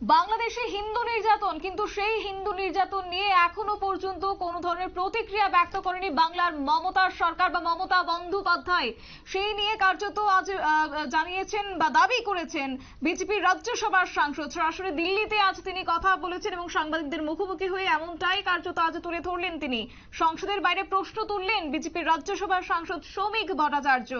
বাংলাদেশে হিন্দু নির্যাতন, কিন্তু সেই হিন্দু নির্যাতন নিয়ে এখনও পর্যন্ত কোনো ধরনের প্রতিক্রিয়া ব্যক্ত করেনি বাংলার মমতার সরকার বা মমতা বন্দ্যোপাধ্যায়। সেই নিয়ে কার্যত আজ জানিয়েছেন বা দাবি করেছেন বিজেপির রাজ্যসভার সাংসদ। সরাসরি দিল্লিতে আজ তিনি কথা বলেছেন এবং সাংবাদিকদের মুখোমুখি হয়ে এমনটাই কার্যত আজ তুলে ধরলেন তিনি। সংসদের বাইরে প্রশ্ন তুললেন বিজেপির রাজ্যসভার সাংসদ শ্রমিক ভট্টাচার্য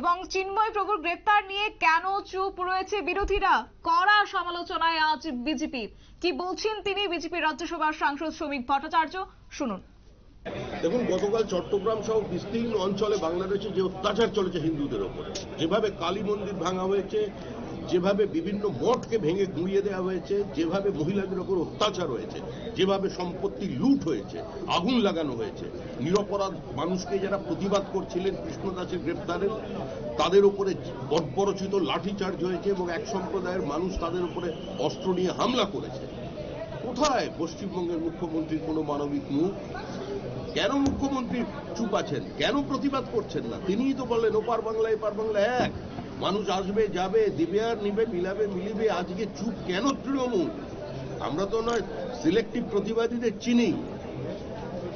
এবং চিন্ময় প্রভুর গ্রেপ্তার নিয়ে কেন চুপ রয়েছে বিরোধীরা? কড়া সমালোচনায় আজ বিজেপি। কি বলছেন তিনি? বিজেপি রাজ্যসভার সাংসদ শ্রমিক ভট্টাচার্য, শুনুন। দেখুন, গতকাল চট্টগ্রাম সহ বিস্তীর্ণ অঞ্চলে বাংলাদেশে যে অত্যাচার চলেছে হিন্দুদের ওপরে, যেভাবে কালী মন্দির ভাঙা হয়েছে যেভাবে বিভিন্ন মঠকে ভেঙে গুঁড়িয়ে দেওয়া হয়েছে, যেভাবে মহিলাদের ওপর অত্যাচার হয়েছে, যেভাবে সম্পত্তি লুট হয়েছে, আগুন লাগানো হয়েছে, নিরপরাধ মানুষকে যারা প্রতিবাদ করছিলেন কৃষ্ণদাসের গ্রেপ্তারের, তাদের উপরে বর্বরচিত লাঠিচার্জ হয়েছে এবং এক সম্প্রদায়ের মানুষ তাদের উপরে অস্ত্র নিয়ে হামলা করেছে। কোথায় পশ্চিমবঙ্গের মুখ্যমন্ত্রীর কোনো মানবিক মুখ? কেন মুখ্যমন্ত্রী চুপ আছেন? কেন প্রতিবাদ করছেন না? তিনিই তো বললেন, ওপার বাংলা এপার বাংলা এক। মানুষ আসবে, যাবে, দিবে আর নিবে, মিলাবে, মিলিবে, আজকে চুপ কেন তৃণমূল? আমরা তো নয় সিলেক্টিভ প্রতিবাদীদের চিনি।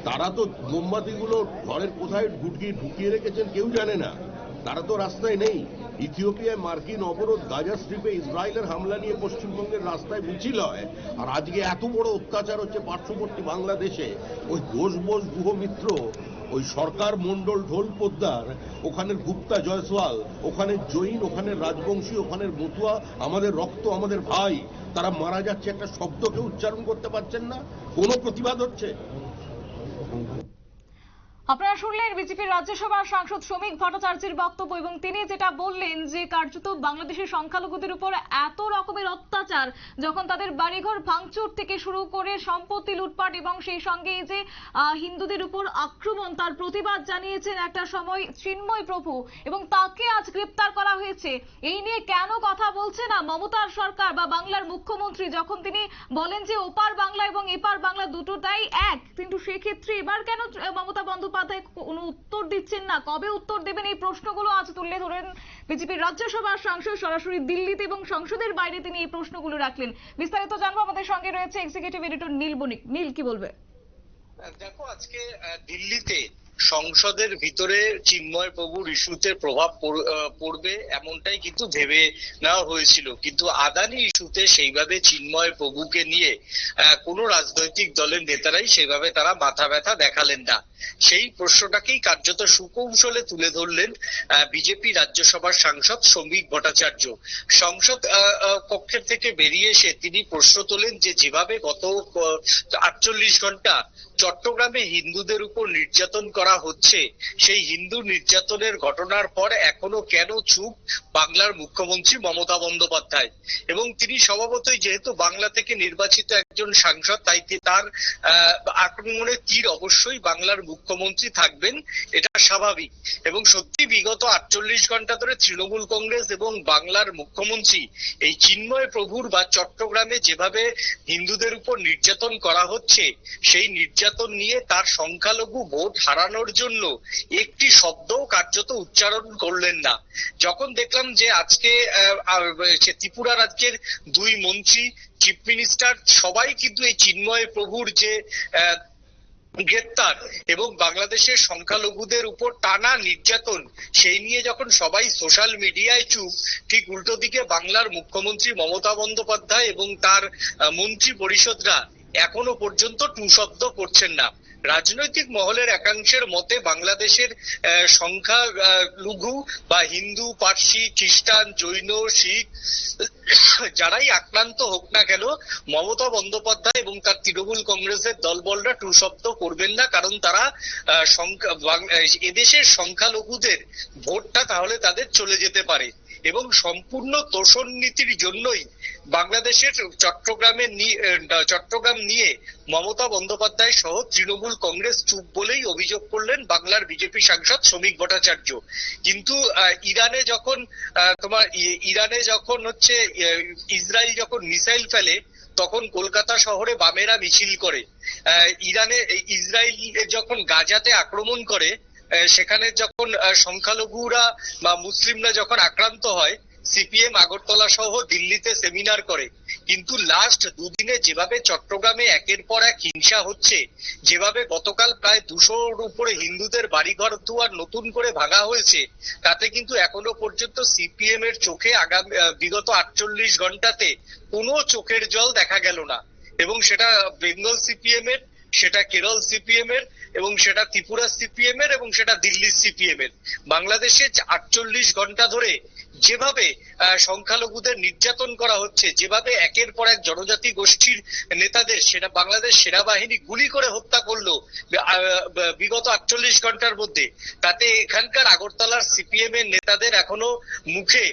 তারা তো মোমবাতিগুলো ঘরের কোথায় ঢুকিয়ে ঢুকিয়ে রেখেছেন, কেউ জানে না। তারা তো রাস্তায় নেই। ইথিওপিয়ায় মার্কিন অবরোধ গাজা স্ট্রিপে ইসরায়েলের হামলা নিয়ে পশ্চিমবঙ্গের রাস্তায় মিছিল হয়। আর আজকে এত বড় অত্যাচার হচ্ছে পার্শ্ববর্তী বাংলাদেশে। ওই ঘোষ বোস গুহ মিত্র ওই সরকার মন্ডল ঢোল পোদ্দার, ওখানের গুপ্তা জয়সওয়াল ওখানে জৈন, ওখানের রাজবংশী, ওখানের মতুয়া, আমাদের রক্ত, আমাদের ভাই, তারা মারা যাচ্ছে একটা শব্দকে উচ্চারণ করতে পারছেন না? কোনো প্রতিবাদ হচ্ছে? আপনারা শুনলেন বিজেপির রাজ্যসভার সাংসদ শ্রমিক ভট্টাচার্যের বক্তব্য এবং তিনি যেটা বললেন যে কার্যত বাংলাদেশের সংখ্যালঘুদের উপর এত রকমের অত্যাচার, যখন তাদের বাড়িঘর ভাঙচুর থেকে শুরু করে সম্পত্তি লুটপাট এবং সেই সঙ্গে এই যে হিন্দুদের উপর আক্রমণ, তার প্রতিবাদ জানিয়েছেন একটা সময় চিন্ময় প্রভু এবং তাকে আজ গ্রেপ্তার করা হয়েছে। এই নিয়ে কেন কথা বলছে না মমতার সরকার বা বাংলার মুখ্যমন্ত্রী? যখন তিনি বলেন যে ওপার বাংলা এবং এপার বাংলা দুটোটাই এক, কিন্তু সেক্ষেত্রে এবার কেন মমতা বন্দ্যোপাধ্যায় কোনো উত্তর দিচ্ছেন না। কবে উত্তর দেবেন এই প্রশ্নগুলো আজ তুলে ধরেন বিজেপির রাজ্যসভার সাংসদ সরাসরি দিল্লিতে এবং সংসদের বাইরে তিনি এই প্রশ্নগুলো রাখলেন। বিস্তারিত জানব, আমাদের সঙ্গে রয়েছে এক্সিকিউটিভ এডিটর নীল বণিক। নীল, কি বলবে? দেখো, আজকে দিল্লিতে সংসদের ভিতরে চিন্ময় প্রভুর ইস্যুতে প্রভাব পড়বে এমনটাই কিন্তু ভেবে নেওয়া হয়েছিল। কিন্তু আদানি ইস্যুতে সেইভাবে চিন্ময় প্রভুকে নিয়ে কোনো রাজনৈতিক দলের নেতারাই সেভাবে তারা মাথা ব্যথা দেখালেন না। সেই প্রশ্নটাকেই কার্যত সুকৌশলে তুলে ধরলেন বিজেপি রাজ্যসভার সাংসদ শ্রমিক ভট্টাচার্য। সংসদ কক্ষের থেকে বেরিয়ে এসে তিনি প্রশ্ন তোলেন যে যেভাবে গত আটচল্লিশ ঘণ্টা চট্টগ্রামে হিন্দুদের উপর নির্যাতন করা হচ্ছে, সেই হিন্দু নির্যাতনের ঘটনার পর এখনও কেন চুপ বাংলার মুখ্যমন্ত্রী মমতা বন্দ্যোপাধ্যায়? এবং তিনি স্বভাবতই যেহেতু বাংলা থেকে নির্বাচিত একজন সাংসদ, তাই তার আক্রমণের তীর অবশ্যই বাংলার মুখ্যমন্ত্রী থাকবেন, এটা স্বাভাবিক। এবং সত্যি বিগত আটচল্লিশ ঘণ্টা ধরে তৃণমূল কংগ্রেস এবং বাংলার মুখ্যমন্ত্রী এই চিন্ময় প্রভুর বা চট্টগ্রামে যেভাবে হিন্দুদের উপর নির্যাতন করা হচ্ছে, সেই নির্যাতন নিয়ে তার সংখ্যালঘু ভোট হারানোর জন্য একটি শব্দও কার্যত উচ্চারণ করলেন না। যখন দেখলাম যে আজকে ত্রিপুরা রাজ্যের দুই মন্ত্রী চিফ মিনিস্টার সবাই কিন্তু এই চিন্ময় প্রভুর যে গ্রেপ্তার এবং বাংলাদেশের সংখ্যালঘুদের উপর টানা নির্যাতন, সেই নিয়ে যখন সবাই সোশ্যাল মিডিয়ায় চুপ, ঠিক উল্টো দিকে বাংলার মুখ্যমন্ত্রী মমতা বন্দ্যোপাধ্যায় এবং তার মন্ত্রী পরিষদরা এখনও পর্যন্ত টু শব্দ করছেন না। রাজনৈতিক মহলের একাংশের মতে বাংলাদেশের সংখ্যা লঘু বা হিন্দু, পার্সি, খ্রিস্টান, জৈন, শিখ, যারাই আক্রান্ত হোক না কেন, মমতা বন্দ্যোপাধ্যায় এবং তার তৃণমূল কংগ্রেসের দলবলরা টু শব্দ করবেন না, কারণ তারা এদেশের সংখ্যালঘুদের ভোটটা তাহলে তাদের চলে যেতে পারে এবং সম্পূর্ণ তোষণ নীতির জন্যই বাংলাদেশের চট্টগ্রামে চট্টগ্রাম নিয়ে মমতা বন্দ্যোপাধ্যায় সহ তৃণমূল কংগ্রেস চুপ বলেই অভিযোগ করলেন বাংলার বিজেপি সাংসদ শ্রমিক ভট্টাচার্য। কিন্তু ইরানে যখন তোমার ইরানে যখন হচ্ছে ইসরায়েল যখন মিসাইল ফেলে, তখন কলকাতা শহরে বামেরা মিছিল করে। ইরানে ইসরায়েল যখন গাজাতে আক্রমণ করে সেখানে যখন সংখ্যালঘুরা বা মুসলিমরা যখন আক্রান্ত হয় সিপিএম আগরতলা সহ দিল্লিতে সেমিনার করে। কিন্তু লাস্ট দুদিনে যেভাবে চট্টগ্রামে একের পর এক হিংসা হচ্ছে, যেভাবে গতকাল প্রায় দুশোর উপরে হিন্দুদের বাড়িঘর দুয়ার নতুন করে ভাঙা হয়েছে, তাতে কিন্তু এখনও পর্যন্ত সিপিএম এর চোখে আগামী বিগত আটচল্লিশ ঘন্টাতে কোনো চোখের জল দেখা গেল না। এবং সেটা বেঙ্গল সিপিএম এর, সেটা কেরল সিপিএম এর, এবং সেটা ত্রিপুরা সিপিএম এর, এবং সেটা দিল্লি সিপিএম এর। বাংলাদেশে আটচল্লিশ ঘণ্টা ধরে যেভাবে সংখ্যালঘুদের নির্যাতন করা হচ্ছে, যেভাবে একের পর এক জনজাতি গোষ্ঠীর নেতাদের সেনা বাংলাদেশ সেনাবাহিনী গুলি করে হত্যা করল বিগত আটচল্লিশ ঘণ্টার মধ্যে, তাতে এখানকার আগরতলার সিপিএম এর নেতাদের এখনও মুখে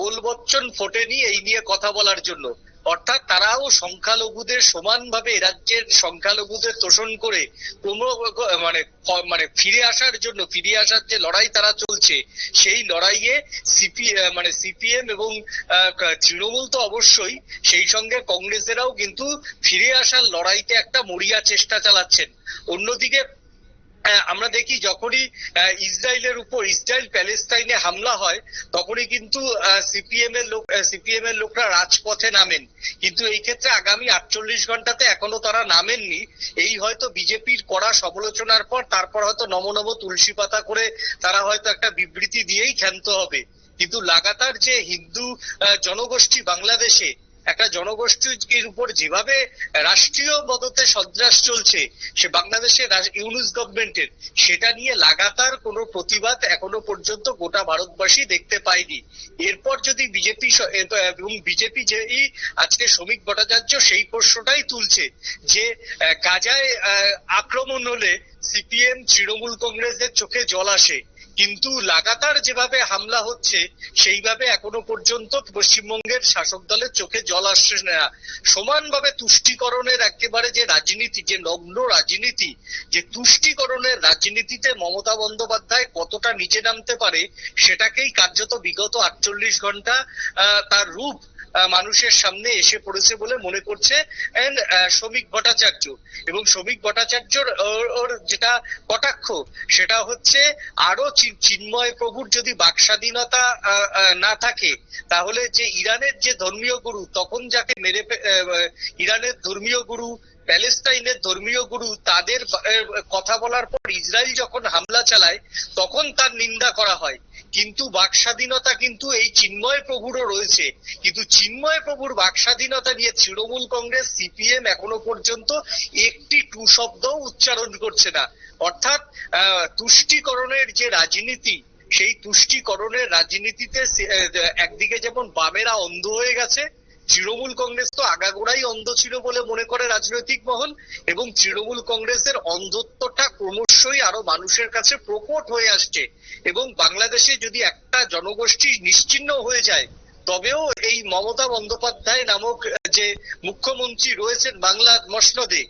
বলবচ্চন ফোটেনি এই নিয়ে কথা বলার জন্য। অর্থাৎ তারাও সংখ্যালঘুদের সমানভাবে রাজ্যের সংখ্যালঘুদের তোষণ করে ক্রম মানে মানে ফিরে আসার জন্য ফিরে আসার যে লড়াই তারা চলছে সেই লড়াইয়ে সিপি মানে সিপিএম এবং তৃণমূল তো অবশ্যই, সেই সঙ্গে কংগ্রেসেরাও কিন্তু ফিরে আসার লড়াইতে একটা মরিয়া চেষ্টা চালাচ্ছেন। অন্যদিকে আমরা দেখি যখনই ইসরায়েলের উপর ইসরায়েল প্যালেস্তাইনে হামলা হয়, তখনই কিন্তু সিপিএম এর লোক সিপিএম এর লোকরা রাজপথে নামেন। কিন্তু এই ক্ষেত্রে আগামী আটচল্লিশ ঘন্টাতে এখনও তারা নামেননি। এই হয়তো বিজেপির কড়া সমালোচনার পর, তারপর হয়তো নম নম তুলসী পাতা করে তারা হয়তো একটা বিবৃতি দিয়েই ক্ষান্ত হবে। কিন্তু লাগাতার যে হিন্দু জনগোষ্ঠী বাংলাদেশে একটা জনগোষ্ঠীর উপর যেভাবে রাষ্ট্রীয় মদতে সন্ত্রাস চলছে, সে বাংলাদেশের ইউনুস গভর্নমেন্টের সেটা নিয়ে লাগাতার কোনো প্রতিবাদ এখনও পর্যন্ত গোটা ভারতবাসী দেখতে পায়নি। এরপর যদি বিজেপি এবং বিজেপি যেই আজকে শ্রমিক ভট্টাচার্য সেই প্রশ্নটাই তুলছে যে গাজায় আক্রমণ হলে সিপিএম, তৃণমূল কংগ্রেসের চোখে জল আসে। কিন্তু লাগাতার যেভাবে হামলা হচ্ছে, সেইভাবে এখনও পর্যন্ত পশ্চিমবঙ্গের শাসক দলের চোখে জল আসছে না। সমানভাবে তুষ্টিকরণের একেবারে যে রাজনীতি, যে নগ্ন রাজনীতি, যে তুষ্টিকরণের রাজনীতিতে মমতা বন্দ্যোপাধ্যায় কতটা নিচে নামতে পারে, সেটাকেই কার্যত বিগত আটচল্লিশ ঘণ্টা তার রূপ মানুষের সামনে এসে পড়েছে বলে মনে করছে শ্রমিক ভট্টাচার্য। এবং শ্রমিক ভট্টাচার্যর, ওর- যেটা কটাক্ষ, সেটা হচ্ছে আরও চিন্ময় প্রভুর যদি বাক স্বাধীনতা না থাকে, তাহলে যে ইরানের যে ধর্মীয় গুরু, তখন যাকে মেরে ইরানের ধর্মীয় গুরু প্যালেস্তাইনের ধর্মীয় গুরু তাদের কথা বলার পর ইসরায়েল যখন হামলা চালায়, তখন তার নিন্দা করা হয়। কিন্তু বাক স্বাধীনতা কিন্তু এই চিন্ময় প্রভুরও রয়েছে। কিন্তু চিন্ময় প্রভুর বাক স্বাধীনতা নিয়ে তৃণমূল কংগ্রেস, সিপিএম এখনও পর্যন্ত একটি টু শব্দও উচ্চারণ করছে না। অর্থাৎ তুষ্টিকরণের যে রাজনীতি, সেই তুষ্টিকরণের রাজনীতিতে একদিকে যেমন বামেরা অন্ধ হয়ে গেছে তৃণমূল কংগ্রেস তো আগাগোড়াই অন্ধ ছিল বলে মনে করে রাজনৈতিক মহল, এবং তৃণমূল কংগ্রেসের অন্ধত্বটা ক্রমশই আরও মানুষের কাছে প্রকট হয়ে আসছে। এবং বাংলাদেশে যদি একটা জনগোষ্ঠী নিশ্চিহ্ন হয়ে যায়, তবেও এই মমতা বন্দ্যোপাধ্যায় নামক যে মুখ্যমন্ত্রী রয়েছেন বাংলা মসনদে,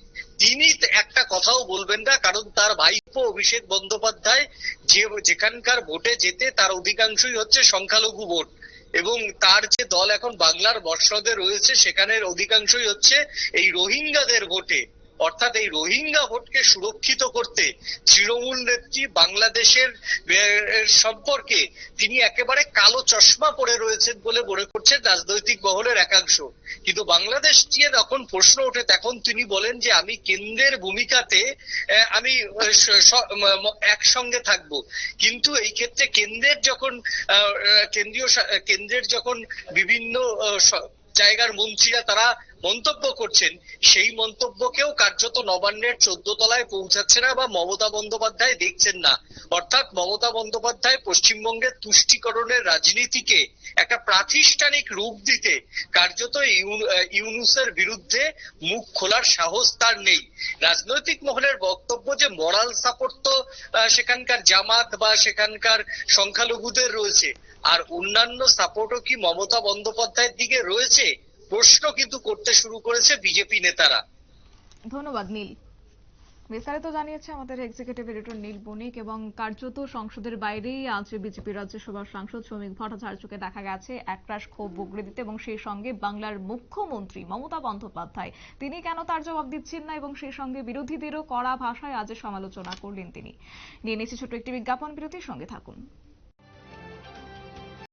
তিনি একটা কথাও বলবেন না, কারণ তার ভাইপো অভিষেক বন্দ্যোপাধ্যায় যে, যেখানকার ভোটে যেতে তার অধিকাংশই হচ্ছে সংখ্যালঘু ভোট। এবং তার যে দল এখন বাংলার বর্ষদে রয়েছে সেখানের অধিকাংশই হচ্ছে এই রোহিঙ্গাদের ভোটে। অর্থাৎ এই রোহিঙ্গা ভোটকে সুরক্ষিত করতে তৃণমূল নেত্রী বাংলাদেশের সম্পর্কে তিনি একেবারে কালো চশমা পরে রয়েছেন বলে মনে করছেন রাজনৈতিক মহলের একাংশ। কিন্তু বাংলাদেশ নিয়ে যখন প্রশ্ন ওঠে, তখন তিনি বলেন যে আমি কেন্দ্রের ভূমিকাতে আমি একসঙ্গে থাকব। কিন্তু এই ক্ষেত্রে কেন্দ্রের যখন কেন্দ্রীয় কেন্দ্রের যখন বিভিন্ন জায়গার মন্ত্রীরা তারা মন্তব্য করছেন, সেই মন্তব্যকেও কার্যত নবান্নের চোদ্দ তলায় পৌঁছাচ্ছে না বা মমতা বন্দ্যোপাধ্যায় দেখছেন না। অর্থাৎ মমতা বন্দ্যোপাধ্যায় পশ্চিমবঙ্গের তুষ্টিকরণের রাজনীতিকে একটা প্রাতিষ্ঠানিক রূপ দিতে কার্যত ইউন- ইউনুসের বিরুদ্ধে মুখ খোলার সাহস তার নেই। রাজনৈতিক মহলের বক্তব্য যে মরাল সাপোর্ট তো সেখানকার জামাত বা সেখানকার সংখ্যালঘুদের রয়েছে আর অন্যান্য সাপোর্টও কি মমতা বন্দ্যোপাধ্যায়ের দিকে রয়েছে? প্রশ্ন কিন্তু করতে শুরু করেছে বিজেপি নেতারা। ধন্যবাদ, নীল। বিস্তারিত জানিয়েছে আমাদের এক্সিকিউটিভ এডিটর নীল বণিক এবং কার্যত সংসদের বাইরেই আজ বিজেপি রাজ্যসভার সাংসদ শ্রমিক ভট্টাচার্যকে দেখা গেছে একরাশ ক্ষোভ বগড়ে দিতে এবং সেই সঙ্গে বাংলার মুখ্যমন্ত্রী মমতা বন্দ্যোপাধ্যায়। তিনি কেন তার জবাব দিচ্ছেন না এবং সেই সঙ্গে বিরোধীদেরও কড়া ভাষায় আজ সমালোচনা করলেন তিনি। নিয়ে নিচ্ছে ছোট্ট একটি বিজ্ঞাপন, বিরতির সঙ্গে থাকুন।